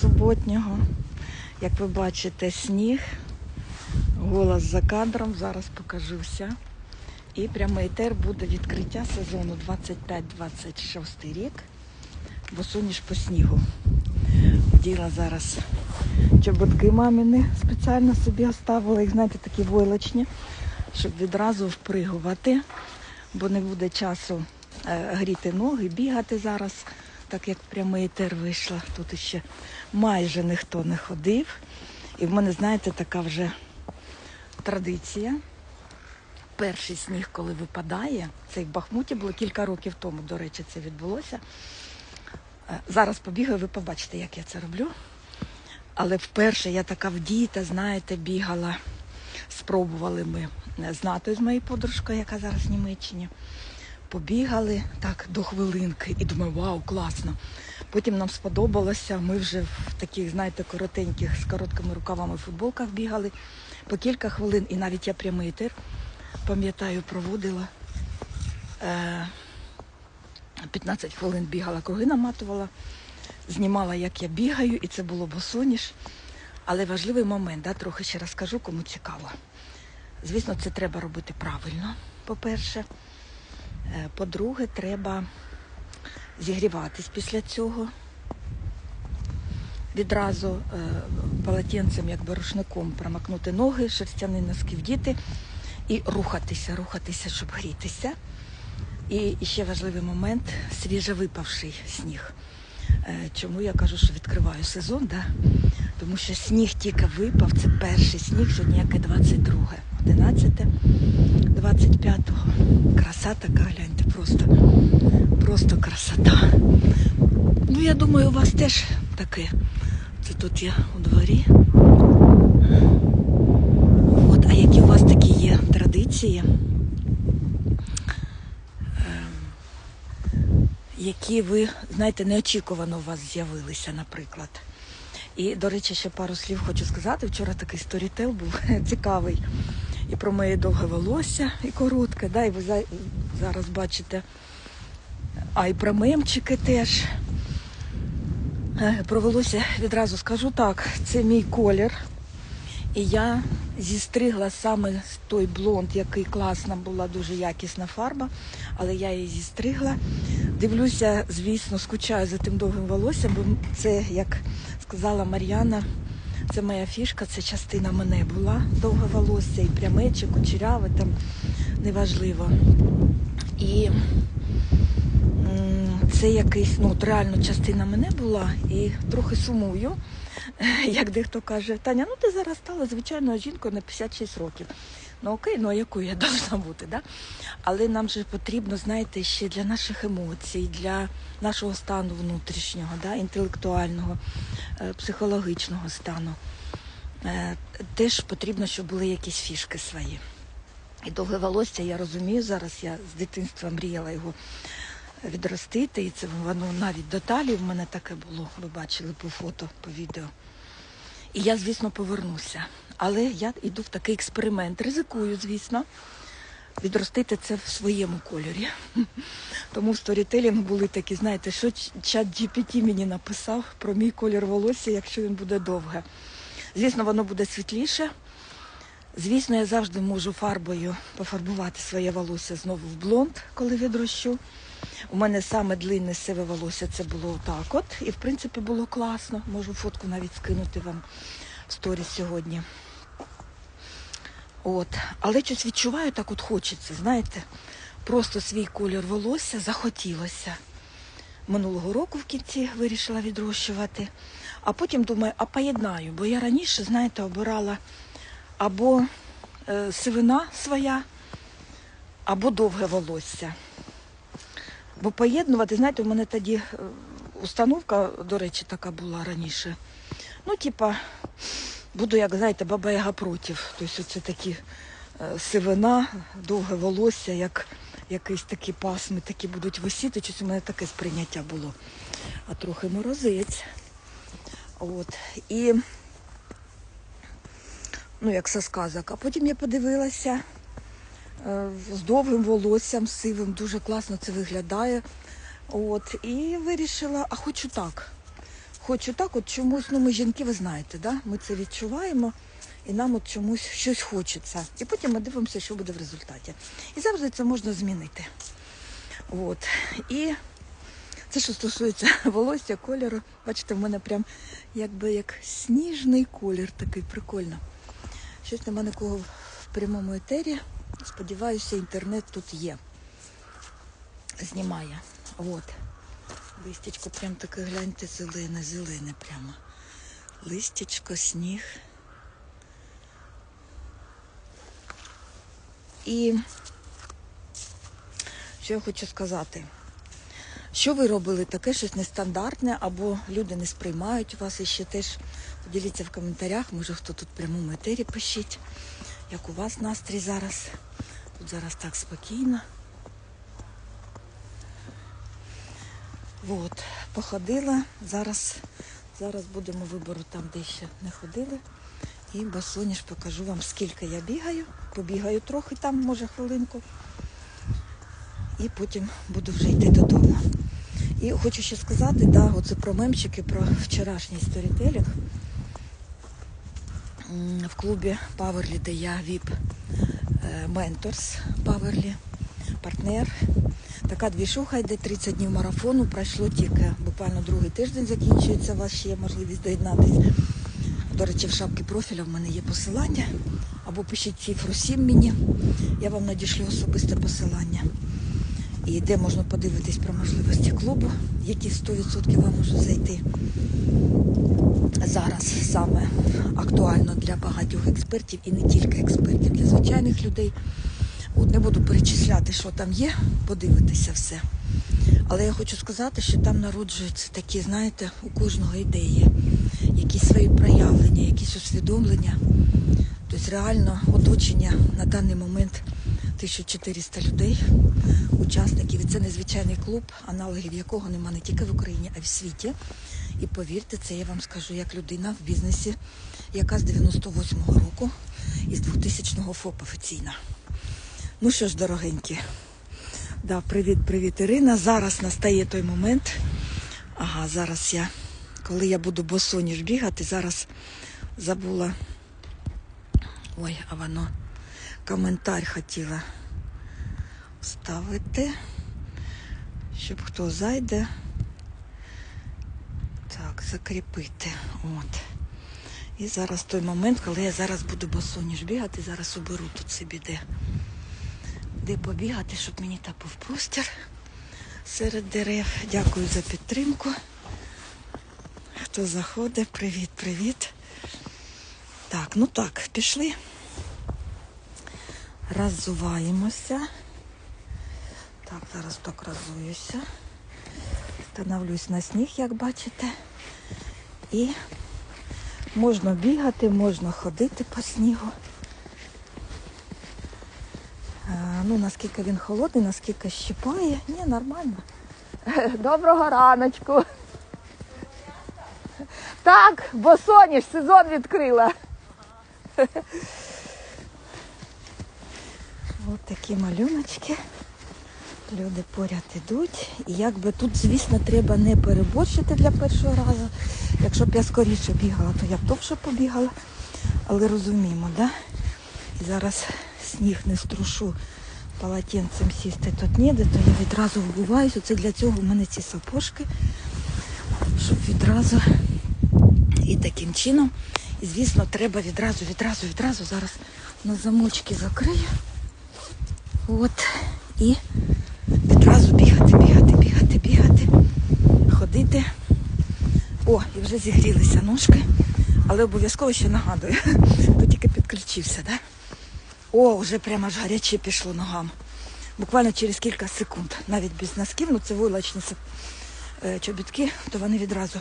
суботнього. Як ви бачите, сніг, голос за кадром, зараз покажу все. І прямий етер буде відкриття сезону 25-26 рік. Босоніж по снігу. Вділа зараз чоботки мамини спеціально собі оставила. Їх, знаєте, такі войлочні, щоб відразу впригувати, бо не буде часу е, гріти ноги, бігати зараз, так як прямий етер вийшла. Тут ще майже ніхто не ходив. І в мене, знаєте, така вже традиція. Перший сніг, коли випадає, це в Бахмуті було кілька років тому, до речі, це відбулося. Е, Зараз побігаю, ви побачите, як я це роблю. Але вперше я така вдіта, знаєте, бігала, спробували ми з Натою, з моєю подружкою, яка зараз в Німеччині. Побігали так до хвилинки і думаю, вау, класно. Потім нам сподобалося. Ми вже в таких, знаєте, коротеньких з короткими рукавами футболках бігали по кілька хвилин, і навіть я прямий етер, пам'ятаю, проводила. Е, 15 хвилин бігала, круги наматувала, знімала, як я бігаю, і це було босоніж. Але важливий момент, да, трохи ще розкажу, кому цікаво. Звісно, це треба робити правильно, по-перше. Е, По-друге, треба зігріватись після цього. Відразу е, полотенцем, якби рушником промакнути ноги, шерстяні носки вдіти і рухатися, рухатися, щоб грітися. І ще важливий момент свіжовипавший сніг. Е, Чому я кажу, що відкриваю сезон, да? тому що сніг тільки випав, це перший сніг, сьогодні яке 22, 11, 25-го. Краса така, гляньте, просто, просто красота. Ну, я думаю, у вас теж таке. Це тут я у дворі. От, а які у вас такі є традиції? які ви, знаєте, неочікувано у вас з'явилися, наприклад. І, до речі, ще пару слів хочу сказати. Вчора такий сторітел був цікавий. І про моє довге волосся, і коротке, да, і ви за- зараз бачите. А і про мемчики теж. Е, Про волосся відразу скажу так, це мій колір. І я зістригла саме той блонд, який класна була, дуже якісна фарба, але я її зістригла. Дивлюся, звісно, скучаю за тим довгим волоссям, бо це, як сказала Мар'яна, це моя фішка, це частина мене була довге волосся, і пряме, чи кучеряве, там неважливо. І це якийсь, ну, от реально частина мене була, і трохи сумую як дехто каже, Таня, ну ти зараз стала звичайною жінкою на 56 років. Ну окей, ну а якою я должна бути, да? Але нам же потрібно, знаєте, ще для наших емоцій, для нашого стану внутрішнього, да, інтелектуального, е, психологічного стану. Е, Теж потрібно, щоб були якісь фішки свої. І довге волосся, я розумію, зараз я з дитинства мріяла його відростити, і це воно навіть до талії в мене таке було, ви бачили по фото, по відео. І я, звісно, повернуся. Але я йду в такий експеримент. Ризикую, звісно, відростити це в своєму кольорі. Тому в сторітелінг були такі, знаєте, що чат GPT мені написав про мій колір волосся, якщо він буде довге. Звісно, воно буде світліше. Звісно, я завжди можу фарбою пофарбувати своє волосся знову в блонд, коли відрощу. У мене саме длинне сиве волосся це було так от. І в принципі було класно. Можу фотку навіть скинути вам в сторіс сьогодні. От. Але щось відчуваю, так от хочеться, знаєте, просто свій колір волосся захотілося. Минулого року в кінці вирішила відрощувати. А потім думаю, а поєднаю, бо я раніше, знаєте, обирала або е, сивина своя, або довге волосся. Бо поєднувати, знаєте, у мене тоді е, установка, до речі, така була раніше. Ну, типа, буду, як знаєте, баба яга против. Тобто це такі е, сивина, довге волосся, як якісь такі пасми, такі будуть висіти. Щось у мене таке сприйняття було. А трохи морозець. От. І, ну, як со сказок. А потім я подивилася е, з довгим волоссям, сивим, дуже класно це виглядає. От, і вирішила, а хочу так. Хочу так, от чомусь, ну ми жінки, ви знаєте, да? ми це відчуваємо, і нам от чомусь щось хочеться. І потім ми дивимося, що буде в результаті. І завжди це можна змінити. От. І це, що стосується волосся, кольору, бачите, в мене прям якби як сніжний колір такий прикольно. Щось нема нікого в прямому етері. Сподіваюся, інтернет тут є. Знімає. От. Листячко прям таке, гляньте, зелене, зелене прямо. Листячко, сніг. І що я хочу сказати? Що ви робили таке щось нестандартне, або люди не сприймають вас і ще теж поділіться в коментарях, може хто тут прямому етері пишіть, як у вас настрій зараз. Тут зараз так спокійно. От, походила. Зараз, зараз будемо вибору там, де ще не ходили. І босоніж покажу вам, скільки я бігаю. Побігаю трохи там, може хвилинку. І потім буду вже йти додому. І хочу ще сказати, да, оце про мемчики, про вчорашній сторітелінг. В клубі Паверлі, де я ВІП Менторс Паверлі, партнер. Така двішуха йде 30 днів марафону. Пройшло тільки буквально другий тиждень закінчується. У вас ще є можливість доєднатись. До речі, в шапці профіля в мене є посилання. Або пишіть цифру 7 мені. Я вам надішлю особисте посилання. І де можна подивитись про можливості клубу, які 100% вам можуть зайти. Зараз саме актуально для багатьох експертів і не тільки експертів, для звичайних людей. От не буду перечисляти, що там є, подивитися все. Але я хочу сказати, що там народжуються такі, знаєте, у кожного ідеї, якісь свої проявлення, якісь усвідомлення. Тобто реально оточення на даний момент 1400 людей, учасників. І це незвичайний клуб, аналогів якого нема не тільки в Україні, а й в світі. І повірте, це я вам скажу як людина в бізнесі, яка з 98-го року і з 2000-го ФОП офіційна. Ну що ж, дорогенькі, да, привіт, привіт, Ірина. Зараз настає той момент. Ага, зараз я, коли я буду босоніж бігати, зараз забула. Ой, а воно коментар хотіла вставити, щоб хто зайде. Так, закріпити. От. І зараз той момент, коли я зараз буду босоніж бігати, зараз оберу тут собі де, де побігати, щоб мені так був простір серед дерев. Дякую за підтримку. Хто заходить, привіт, привіт. Так, ну так, пішли. Роззуваємося. Так, зараз так розуюся. Становлюсь на сніг, як бачите. І можна бігати, можна ходити по снігу. А, ну, наскільки він холодний, наскільки щипає. Ні, нормально. Доброго раночку. Так, бо соняш сезон відкрила. Ось такі малюночки. Люди поряд ідуть. І якби тут, звісно, треба не переборщити для першого разу. Якщо б я скоріше бігала, то я б довше побігала. Але розуміємо, да? І зараз сніг не струшу полотенцем сісти тут ніде, то я відразу вбуваюся. Це для цього в мене ці сапожки, щоб відразу і таким чином. І звісно, треба відразу, відразу, відразу зараз на замочки закрию. От. І відразу бігати, бігати, бігати, бігати, ходити. О, і вже зігрілися ножки, але обов'язково ще нагадую, хто тільки підключився, да? О, вже прямо аж гаряче пішло ногам. Буквально через кілька секунд, навіть без носків, ну це войлочні е, чобітки, то вони відразу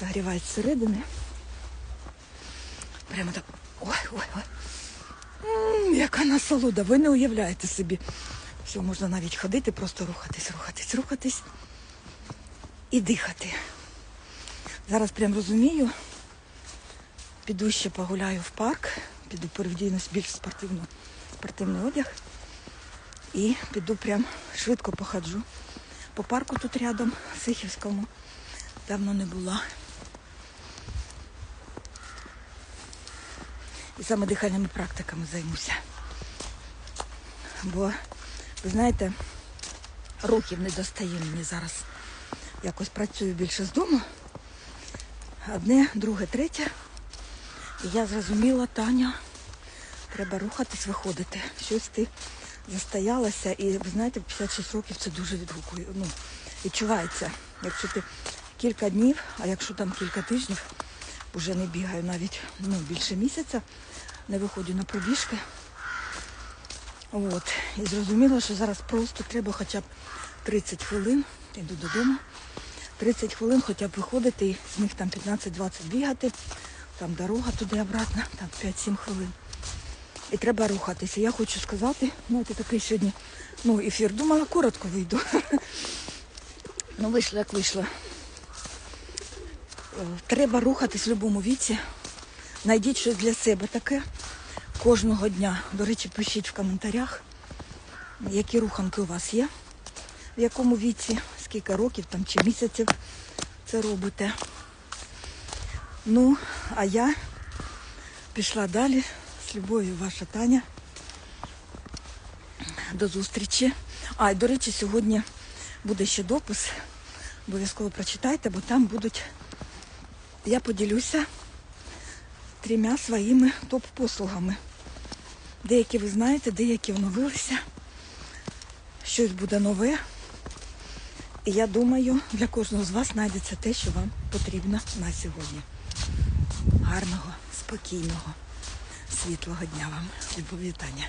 загрівають зсередини. Прямо так. Ой, ой, ой. М, яка насолода, ви не уявляєте собі. Все, можна навіть ходити, просто рухатись, рухатись, рухатись і дихати. Зараз прям розумію. Піду ще погуляю в парк, піду перевдійнусь більш спортивно, спортивний одяг. І піду прям швидко походжу. По парку тут рядом, Сихівському. Давно не була. І саме дихальними практиками займуся. Бо, ви знаєте, рухів не достає мені зараз. Якось працюю більше з дому. Одне, друге, третє. І я зрозуміла, Таня, треба рухатись, виходити. Щось ти застоялася. І ви знаєте, в 56 років це дуже відгукує. Ну, відчувається. Якщо ти кілька днів, а якщо там кілька тижнів, вже не бігаю навіть ну, більше місяця, не виходжу на пробіжки. От. І зрозуміла, що зараз просто треба хоча б 30 хвилин, йду додому, 30 хвилин хоча б виходити, з них там 15-20 бігати, там дорога туди обратно, там 5-7 хвилин. І треба рухатися. Я хочу сказати, знаєте, такий сьогодні ну, ефір. Думала, коротко вийду. ну, вийшло, як вийшло. Е, Треба рухатись в будь-якому віці. Найдіть щось для себе таке кожного дня. До речі, пишіть в коментарях, які руханки у вас є, в якому віці, скільки років там чи місяців це робите. Ну, а я пішла далі. З любов'ю ваша Таня. До зустрічі. А, і до речі, сьогодні буде ще допис. Обов'язково прочитайте, бо там будуть. Я поділюся трьома своїми топ-послугами. Деякі ви знаєте, деякі оновилися. Щось буде нове. І я думаю, для кожного з вас знайдеться те, що вам потрібно на сьогодні. Гарного, спокійного, світлого дня вам. Любов вітання.